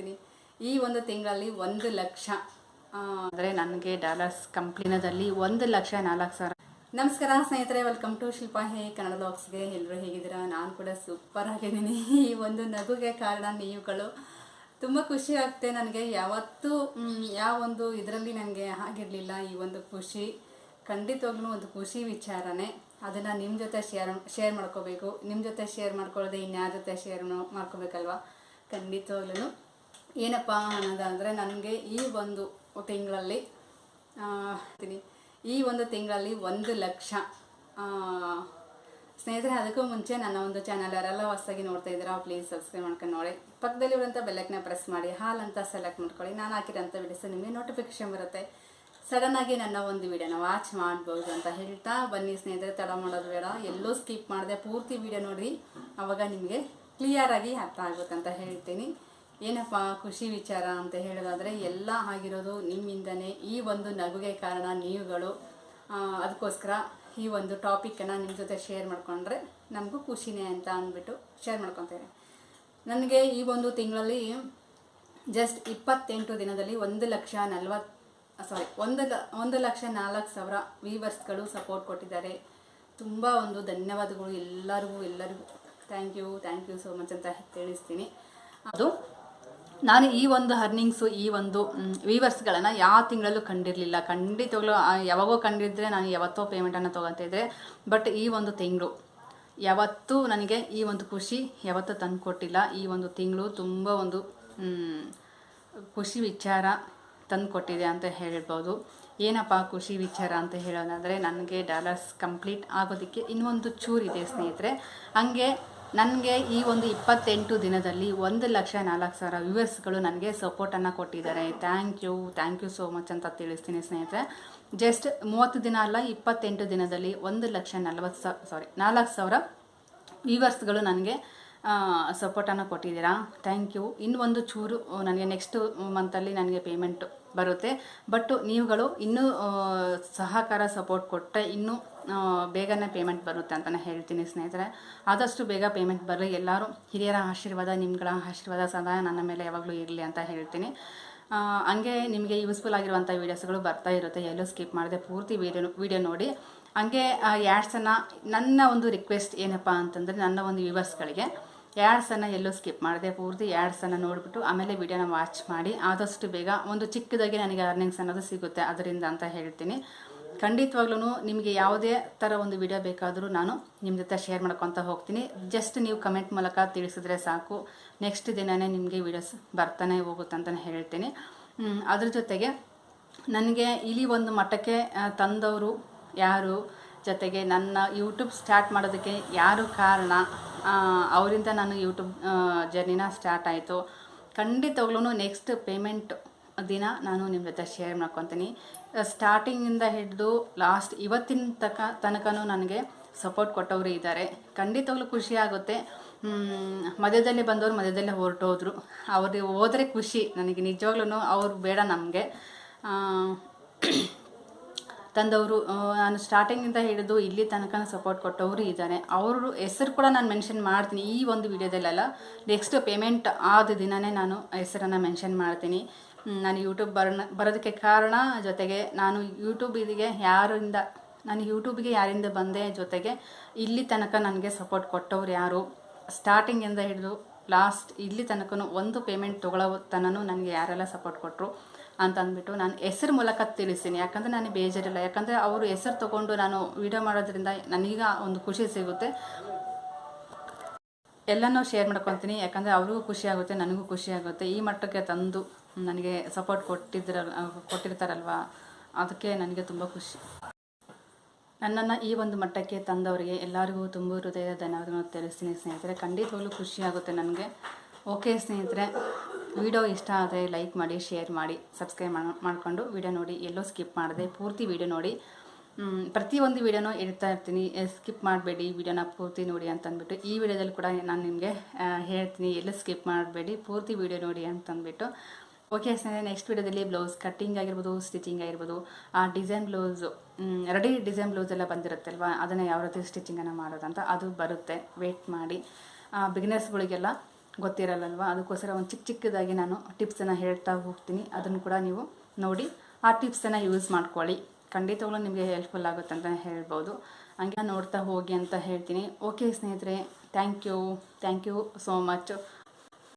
ಹೇಳ್ತೀನಿ ಈ ಒಂದು ತಿಂಗಳಲ್ಲಿ ಒಂದು ಲಕ್ಷ ಅಂದರೆ ನನಗೆ ಡಾಲರ್ಸ್ ಕಂಪ್ಲಿನದಲ್ಲಿ ಒಂದು ಲಕ್ಷ ನಾಲ್ಕು ಸಾವಿರ. ನಮಸ್ಕಾರ ಸ್ನೇಹಿತರೆ welcome to Shilpa hey, Kannada ಬಾಕ್ಸ್ಗೆ ಎಲ್ಲರೂ ಹೇಗಿದ್ದೀರಾ? ನಾನು ಕೂಡ ಸೂಪರ್ ಆಗಿದ್ದೀನಿ. ಈ ಒಂದು ನಗುಗೆ ಕಾರಣ ನೀವುಗಳು. ತುಂಬ ಖುಷಿ ಆಗ್ತೆ ನನಗೆ. ಯಾವತ್ತೂ ಯಾವ ಒಂದು ಇದರಲ್ಲಿ ನನಗೆ ಆಗಿರಲಿಲ್ಲ ಈ ಒಂದು ಖುಷಿ. ಖಂಡಿತವಾಗ್ಲೂ ಒಂದು ಖುಷಿ ವಿಚಾರನೇ. ಅದನ್ನು ನಿಮ್ಮ ಜೊತೆ ಶೇರ್ ಶೇರ್ ಮಾಡ್ಕೋಬೇಕು. ನಿಮ್ಮ ಜೊತೆ ಶೇರ್ ಮಾಡ್ಕೊಳ್ಳೋದೆ ಇನ್ಯಾರ ಜೊತೆ ಶೇರ್ ಮಾಡ್ಕೋಬೇಕಲ್ವಾ? ಖಂಡಿತವಾಗ್ಲೂ ಏನಪ್ಪ ಅನ್ನೋದಂದರೆ ನನಗೆ ಈ ಒಂದು ತಿಂಗಳಲ್ಲಿ ಈ ಒಂದು ತಿಂಗಳಲ್ಲಿ ಒಂದು ಲಕ್ಷ ಸ್ನೇಹಿತರೆ, ಅದಕ್ಕೂ ಮುಂಚೆ ನನ್ನ ಒಂದು ಚಾನಲ್ ಯಾರೆಲ್ಲ ಹೊಸದಾಗಿ ನೋಡ್ತಾ ಇದ್ದೀರಾ ಪ್ಲೀಸ್ ಸಬ್ಸ್ಕ್ರೈಬ್ ಮಾಡ್ಕೊಂಡು ನೋಡಿ. ಪಕ್ಕದಲ್ಲಿ ಇರುವಂಥ ಬೆಲ್ಲಕ್ನ ಪ್ರೆಸ್ ಮಾಡಿ, ಹಾಲ್ ಅಂತ ಸೆಲೆಕ್ಟ್ ಮಾಡ್ಕೊಳ್ಳಿ. ನಾನು ಹಾಕಿರೋಂಥ ವಿಡಿಯೋಸ್ ನಿಮಗೆ ನೋಟಿಫಿಕೇಶನ್ ಬರುತ್ತೆ. ಸಡನ್ನಾಗಿ ನನ್ನ ಒಂದು ವಿಡಿಯೋನ ವಾಚ್ ಮಾಡ್ಬೋದು ಅಂತ ಹೇಳ್ತಾ ಬನ್ನಿ ಸ್ನೇಹಿತರೆ, ತಡ ಮಾಡೋದು ಬೇಡ. ಎಲ್ಲೂ ಸ್ಕಿಪ್ ಮಾಡಿದೆ ಪೂರ್ತಿ ವಿಡಿಯೋ ನೋಡಿ ಅವಾಗ ನಿಮಗೆ ಕ್ಲಿಯರಾಗಿ ಅರ್ಥ ಆಗುತ್ತೆ ಅಂತ ಹೇಳ್ತೀನಿ. ಏನಪ್ಪ ಖುಷಿ ವಿಚಾರ ಅಂತ ಹೇಳೋದಾದರೆ ಎಲ್ಲ ಆಗಿರೋದು ನಿಮ್ಮಿಂದನೇ ಈ ಒಂದು ನಗುಗೆ ಕಾರಣ ನೀವುಗಳು. ಅದಕ್ಕೋಸ್ಕರ ಈ ಒಂದು ಟಾಪಿಕನ್ನು ನಿಮ್ಮ ಜೊತೆ ಶೇರ್ ಮಾಡಿಕೊಂಡ್ರೆ ನಮಗೂ ಖುಷಿನೇ ಅಂತ ಅಂದ್ಬಿಟ್ಟು ಶೇರ್ ಮಾಡ್ಕೊತೇನೆ. ನನಗೆ ಈ ಒಂದು ತಿಂಗಳಲ್ಲಿ ಜಸ್ಟ್ ಇಪ್ಪತ್ತೆಂಟು ದಿನದಲ್ಲಿ ಒಂದು ಲಕ್ಷ ನಲ್ವತ್ತು ಸಾರಿ ಒಂದು ಒಂದು ಲಕ್ಷ ನಾಲ್ಕು ಸಾವಿರ ವೀವರ್ಸ್ಗಳು ಸಪೋರ್ಟ್ ಕೊಟ್ಟಿದ್ದಾರೆ. ತುಂಬ ಒಂದು ಧನ್ಯವಾದಗಳು ಎಲ್ಲರಿಗೂ ಎಲ್ಲರಿಗೂ. Thank you thank you so much ಅಂತ ತಿಳಿಸ್ತೀನಿ. ಅದು ನಾನು ಈ ಒಂದು ಅರ್ನಿಂಗ್ಸು ಈ ಒಂದು ವೀವರ್ಸ್ಗಳನ್ನು ಯಾವ ತಿಂಗಳಲ್ಲೂ ಕಂಡಿರಲಿಲ್ಲ. ಖಂಡಿತವಾಗ್ಲೂ ಯಾವಾಗೋ ಕಂಡಿದ್ರೆ ನಾನು ಯಾವತ್ತೋ ಪೇಮೆಂಟನ್ನು ತೊಗೊತಿದ್ದೆ ಬಟ್ ಈ ಒಂದು ತಿಂಗಳು, ಯಾವತ್ತೂ ನನಗೆ ಈ ಒಂದು ಖುಷಿ ಯಾವತ್ತೂ ತಂದು ಕೊಟ್ಟಿಲ್ಲ. ಈ ಒಂದು ತಿಂಗಳು ತುಂಬ ಒಂದು ಖುಷಿ ವಿಚಾರ ತಂದು ಕೊಟ್ಟಿದೆ ಅಂತ ಹೇಳ್ಬೋದು. ಏನಪ್ಪ ಖುಷಿ ವಿಚಾರ ಅಂತ ಹೇಳೋದಾದರೆ, ನನಗೆ ಡಾಲರ್ಸ್ ಕಂಪ್ಲೀಟ್ ಆಗೋದಕ್ಕೆ ಇನ್ನೊಂದು ಚೂರಿದೆ ಸ್ನೇಹಿತರೆ. ಹಂಗೆ ನನಗೆ ಈ ಒಂದು ಇಪ್ಪತ್ತೆಂಟು ದಿನದಲ್ಲಿ ಒಂದು ಲಕ್ಷ ನಾಲ್ಕು ಸಾವಿರ ವ್ಯೂವರ್ಸ್ಗಳು ನನಗೆ ಸಪೋರ್ಟನ್ನು ಕೊಟ್ಟಿದ್ದಾರೆ. Thank you thank you so much ಅಂತ ತಿಳಿಸ್ತೀನಿ ಸ್ನೇಹಿತರೆ. ಜಸ್ಟ್ ಮೂವತ್ತು ದಿನ ಅಲ್ಲ, ಇಪ್ಪತ್ತೆಂಟು ದಿನದಲ್ಲಿ ಒಂದು ಲಕ್ಷ ನಲ್ವತ್ತು ಸಾವಿರ ಸಾರಿ ನಾಲ್ಕು ಸಾವಿರ ವ್ಯೂವರ್ಸ್ಗಳು ನನಗೆ ಸಪೋರ್ಟನ್ನು ಕೊಟ್ಟಿದ್ದೀರಾ? ಥ್ಯಾಂಕ್ ಯು ಇನ್ನು ಒಂದು ಚೂರು ನನಗೆ ನೆಕ್ಸ್ಟ್ ಮಂತಲ್ಲಿ ನನಗೆ ಪೇಮೆಂಟ್ ಬರುತ್ತೆ. ಬಟ್ ನೀವುಗಳು ಇನ್ನೂ ಸಹಕಾರ ಸಪೋರ್ಟ್ ಕೊಟ್ಟರೆ ಇನ್ನೂ ಬೇಗನೆ ಪೇಮೆಂಟ್ ಬರುತ್ತೆ ಅಂತಲೇ ಹೇಳ್ತೀನಿ ಸ್ನೇಹಿತರೆ. ಆದಷ್ಟು ಬೇಗ ಪೇಮೆಂಟ್ ಬರಲಿ ಎಲ್ಲರೂ ಹಿರಿಯರ ಆಶೀರ್ವಾದ, ನಿಮ್ಗಳ ಆಶೀರ್ವಾದ ಸದಾ ನನ್ನ ಮೇಲೆ ಯಾವಾಗಲೂ ಇರಲಿ ಅಂತ ಹೇಳ್ತೀನಿ. ಹಂಗೆ ನಿಮಗೆ ಯೂಸ್ಫುಲ್ ಆಗಿರುವಂಥ ವೀಡಿಯೋಸ್ಗಳು ಬರ್ತಾ ಇರುತ್ತೆ. ಎಲ್ಲೂ ಸ್ಕಿಪ್ ಮಾಡಿದೆ ಪೂರ್ತಿ ವೀಡಿಯೋ ವೀಡಿಯೋ ನೋಡಿ. ಹಂಗೆ ಆ್ಯಡ್ಸನ್ನು ನನ್ನ ಒಂದು ರಿಕ್ವೆಸ್ಟ್ ಏನಪ್ಪ ಅಂತಂದರೆ ನನ್ನ ಒಂದು ವ್ಯೂವರ್ಸ್ಗಳಿಗೆ ಆ್ಯಡ್ಸನ್ನು ಎಲ್ಲೂ ಸ್ಕಿಪ್ ಮಾಡಿದೆ ಪೂರ್ತಿ ಆ್ಯಡ್ಸನ್ನು ನೋಡಿಬಿಟ್ಟು ಆಮೇಲೆ ವಿಡಿಯೋನ ವಾಚ್ ಮಾಡಿ, ಆದಷ್ಟು ಬೇಗ ಒಂದು ಚಿಕ್ಕದಾಗಿ ನನಗೆ ಅರ್ನಿಂಗ್ಸ್ ಅನ್ನೋದು ಸಿಗುತ್ತೆ ಅದರಿಂದ ಅಂತ ಹೇಳ್ತೀನಿ. ಖಂಡಿತವಾಗ್ಲೂ ನಿಮಗೆ ಯಾವುದೇ ಥರ ಒಂದು ವಿಡಿಯೋ ಬೇಕಾದರೂ ನಾನು ನಿಮ್ಮ ಜೊತೆ ಶೇರ್ ಮಾಡ್ಕೊತ ಹೋಗ್ತೀನಿ. ಜಸ್ಟ್ ನೀವು ಕಮೆಂಟ್ ಮೂಲಕ ತಿಳಿಸಿದ್ರೆ ಸಾಕು. ನೆಕ್ಸ್ಟ್ ದಿನವೇ ನಿಮಗೆ ವಿಡಿಯೋಸ್ ಬರ್ತಾನೆ ಹೋಗುತ್ತೆ ಅಂತಲೇ ಹೇಳ್ತೀನಿ. ಅದ್ರ ಜೊತೆಗೆ ನನಗೆ ಇಲ್ಲಿ ಒಂದು ಮಠಕ್ಕೆ ತಂದವರು ಯಾರು? ಜೊತೆಗೆ ನನ್ನ ಯೂಟ್ಯೂಬ್ ಸ್ಟಾರ್ಟ್ ಮಾಡೋದಕ್ಕೆ ಯಾರು ಕಾರಣ? ಅವರಿಂದ ನಾನು ಯೂಟ್ಯೂಬ್ ಜರ್ನಿನ ಸ್ಟಾರ್ಟ್ ಆಯಿತು. ಖಂಡಿತವಾಗ್ಲೂ ನೆಕ್ಸ್ಟ್ ಪೇಮೆಂಟ್ ದಿನ ನಾನು ನಿಮ್ಮ ಜೊತೆ ಶೇರ್ ಮಾಡ್ಕೊತೀನಿ. ಸ್ಟಾರ್ಟಿಂಗಿಂದ ಹಿಡಿದು ಲಾಸ್ಟ್ ಇವತ್ತಿನ ತಕ ತನಕನೂ ನನಗೆ ಸಪೋರ್ಟ್ ಕೊಟ್ಟವರು ಇದ್ದಾರೆ ಖಂಡಿತವಾಗ್ಲೂ ಖುಷಿ ಆಗುತ್ತೆ. ಮಧ್ಯದಲ್ಲಿ ಬಂದವರು ಮಧ್ಯದಲ್ಲೇ ಹೊರಟೋದ್ರು. ಅವ್ರಿಗೆ ಹೋದರೆ ಖುಷಿ. ನನಗೆ ನಿಜವಾಗ್ಲೂ ಅವ್ರು ಬೇಡ ನಮಗೆ. ತಂದವರು ನಾನು ಸ್ಟಾರ್ಟಿಂಗಿಂದ ಹಿಡಿದು ಇಲ್ಲಿ ತನಕ ಸಪೋರ್ಟ್ ಕೊಟ್ಟವರು ಇದ್ದಾರೆ ಅವರು ಹೆಸರು ಕೂಡ ನಾನು ಮೆನ್ಷನ್ ಮಾಡ್ತೀನಿ. ಈ ಒಂದು ವಿಡಿಯೋದಲ್ಲೆಲ್ಲ ನೆಕ್ಸ್ಟ್ ಪೇಮೆಂಟ್ ಆದ ದಿನವೇ ನಾನು ಹೆಸರನ್ನು ಮೆನ್ಷನ್ ಮಾಡ್ತೀನಿ. ನಾನು ಯೂಟ್ಯೂಬ್ ಬರೋಣ, ಬರೋದಕ್ಕೆ ಕಾರಣ ಜೊತೆಗೆ ನಾನು ಯೂಟ್ಯೂಬ್ ಇದಿಗೆ ಯಾರಿಂದ, ನಾನು ಯೂಟ್ಯೂಬ್ಗೆ ಯಾರಿಂದ ಬಂದೆ ಜೊತೆಗೆ ಇಲ್ಲಿ ತನಕ ನನಗೆ ಸಪೋರ್ಟ್ ಕೊಟ್ಟವ್ರು ಯಾರು? ಸ್ಟಾರ್ಟಿಂಗಿಂದ ಹಿಡಿದು ಲಾಸ್ಟ್ ಇಲ್ಲಿ ತನಕ ಒಂದು ಪೇಮೆಂಟ್ ತೊಗೊಳ್ಳೋ ತನೂ ನನಗೆ ಯಾರೆಲ್ಲ ಸಪೋರ್ಟ್ ಕೊಟ್ಟರು ಅಂತ ಅಂದ್ಬಿಟ್ಟು ನಾನು ಹೆಸರು ಮೂಲಕ ತಿಳಿಸ್ತೀನಿ. ಯಾಕಂದರೆ ನನಗೆ ಬೇಜಾರಿಲ್ಲ. ಯಾಕಂದರೆ ಅವರು ಹೆಸರು ತಗೊಂಡು ನಾನು ವಿಡಿಯೋ ಮಾಡೋದ್ರಿಂದ ನನಗೀಗ ಒಂದು ಖುಷಿ ಸಿಗುತ್ತೆ. ಎಲ್ಲನೂ ಶೇರ್ ಮಾಡ್ಕೊತೀನಿ ಯಾಕಂದರೆ ಅವ್ರಿಗೂ ಖುಷಿ ಆಗುತ್ತೆ, ನನಗೂ ಖುಷಿ ಆಗುತ್ತೆ. ಈ ಮಟ್ಟಕ್ಕೆ ತಂದು ನನಗೆ ಸಪೋರ್ಟ್ ಕೊಟ್ಟಿದ್ರ, ಕೊಟ್ಟಿರ್ತಾರಲ್ವ? ಅದಕ್ಕೆ ನನಗೆ ತುಂಬ ಖುಷಿ. ನನ್ನನ್ನು ಈ ಒಂದು ಮಟ್ಟಕ್ಕೆ ತಂದವರಿಗೆ ಎಲ್ಲರಿಗೂ ತುಂಬ ಹೃದಯದ ಧನ್ಯವಾದಗಳನ್ನು ತಿಳಿಸ್ತೀನಿ ಸ್ನೇಹಿತರೆ. ಖಂಡಿತವಾಗ್ಲೂ ಖುಷಿ ಆಗುತ್ತೆ ನನಗೆ. ಓಕೆ ಸ್ನೇಹಿತರೆ. ವಿಡಿಯೋ ಇಷ್ಟ ಆದರೆ ಲೈಕ್ ಮಾಡಿ, ಶೇರ್ ಮಾಡಿ, ಸಬ್ಸ್ಕ್ರೈಬ್ ಮಾಡಿಕೊಂಡು ವಿಡಿಯೋ ನೋಡಿ. ಎಲ್ಲೋ ಸ್ಕಿಪ್ ಮಾಡಿದೆ ಪೂರ್ತಿ ವಿಡಿಯೋ ನೋಡಿ. ಪ್ರತಿಯೊಂದು ವಿಡಿಯೋನೂ ಹೇಳ್ತಾ ಇರ್ತೀನಿ. ಸ್ಕಿಪ್ ಮಾಡಬೇಡಿ, ವಿಡಿಯೋನ ಪೂರ್ತಿ ನೋಡಿ ಅಂತ ಅಂದ್ಬಿಟ್ಟು ಈ ವಿಡಿಯೋದಲ್ಲಿ ಕೂಡ ನಾನು ನಿಮಗೆ ಹೇಳ್ತೀನಿ, ಎಲ್ಲೂ ಸ್ಕಿಪ್ ಮಾಡಬೇಡಿ, ಪೂರ್ತಿ ವಿಡಿಯೋ ನೋಡಿ ಅಂತಂದ್ಬಿಟ್ಟು. ಓಕೆ ಸ್ನೇಹಿತರೆ, ನೆಕ್ಸ್ಟ್ ವಿಡಿಯೋದಲ್ಲಿ ಬ್ಲೌಸ್ ಕಟ್ಟಿಂಗ್ ಆಗಿರ್ಬೋದು, ಸ್ಟಿಚಿಂಗ್ ಆಗಿರ್ಬೋದು, ಆ design blouse ready design blouse ಎಲ್ಲ ಅಲ್ವಾ ಅದನ್ನು ಯಾವ ರೀತಿ ಸ್ಟಿಚಿಂಗನ್ನು ಮಾಡೋದಂತ, ಅದು ಬರುತ್ತೆ. ವೇಟ್ ಮಾಡಿ. ಬಿಗಿನರ್ಸ್ಗಳಿಗೆಲ್ಲ ಗೊತ್ತಿರಲ್ಲಲ್ವ? ಅದಕ್ಕೋಸ್ಕರ ಒಂದು ಚಿಕ್ಕ ಚಿಕ್ಕದಾಗಿ ನಾನು ಟಿಪ್ಸನ್ನು ಹೇಳ್ತಾ ಹೋಗ್ತೀನಿ. ಅದನ್ನು ಕೂಡ ನೀವು ನೋಡಿ. ಆ ಟಿಪ್ಸನ್ನು ಯೂಸ್ ಮಾಡ್ಕೊಳ್ಳಿ. ಖಂಡಿತವಾಗ್ಲೂ ನಿಮಗೆ ಹೆಲ್ಪ್ಫುಲ್ ಆಗುತ್ತೆ ಅಂತ ಹೇಳ್ಬೋದು. ಹಂಗೆ ನೋಡ್ತಾ ಹೋಗಿ ಅಂತ ಹೇಳ್ತೀನಿ. ಓಕೆ ಸ್ನೇಹಿತರೆ thank you thank you so much